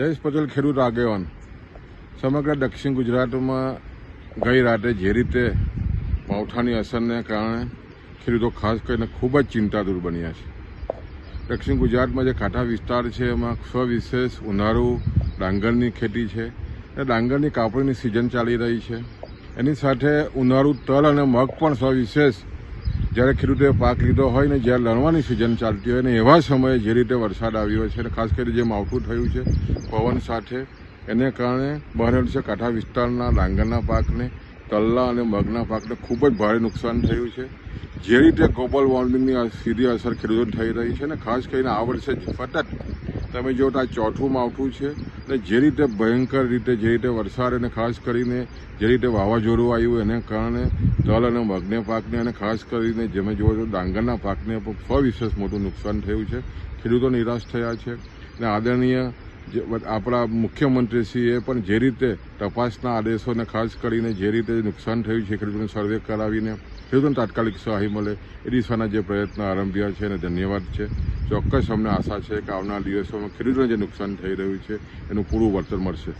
જયેશ પટેલ, ખેડૂત આગેવાન. સમગ્ર દક્ષિણ ગુજરાતમાં ગઈ રાતે જે રીતે માવઠાની અસરને કારણે ખેડૂતો ખાસ કરીને ખૂબ જ ચિંતાતુર બન્યા છે. દક્ષિણ ગુજરાતમાં જે કાંઠા વિસ્તાર છે, એમાં સવિશેષ ઉનાળુ, ડાંગરની ખેતી છે. અને ડાંગરની કાપણીની સિઝન ચાલી રહી છે. એની સાથે ઉનાળુ તલ અને મગ પણ સવિશેષ જ્યારે ખેડૂતોએ પાક લીધો હોય ને જ્યારે લણવાની સિઝન ચાલતી હોય ને એવા સમયે જે રીતે વરસાદ આવ્યો છે અને ખાસ કરીને જે માવઠું થયું છે, પવન સાથે, એને કારણે બહાર છે કાંઠા વિસ્તારના, ડાંગરના પાકને, તલના અને મગના પાકને ખૂબ જ ભારે નુકસાન થયું છે. જે રીતે ગ્લોબલ વોર્મિંગની સીધી અસર ખેડૂતોને થઈ રહી છે ને ખાસ કરીને આ વર્ષે સતત તમે જો આ ચોથું માવઠું છે ને જે રીતે ભયંકર રીતે, જે રીતે વરસાદ અને ખાસ કરીને જે રીતે વાવાઝોડું આવ્યું એને કારણે તલ અને મગને પાકને અને ખાસ કરીને જેમે જુઓ તો ડાંગરના પાકને પણ સવિશેષ મોટું નુકસાન થયું છે. ખેડૂતો નિરાશ થયા છે. ને આદરણીય આપણા મુખ્યમંત્રીશ્રીએ પણ જે રીતે તપાસના આદેશોને ખાસ કરીને જે રીતે નુકસાન થયું છે, ખેડૂતોને સર્વે કરાવીને ખેડૂતોને તાત્કાલિક સહાય મળે એ દિશાના જે પ્રયત્ન આરંભ્યા છે એને ધન્યવાદ છે. ચોક્કસ અમને આશા છે કે આવનાર દિવસોમાં ખેડૂતોને જે નુકસાન થઈ રહ્યું છે, એનું પૂરું વળતર મળશે.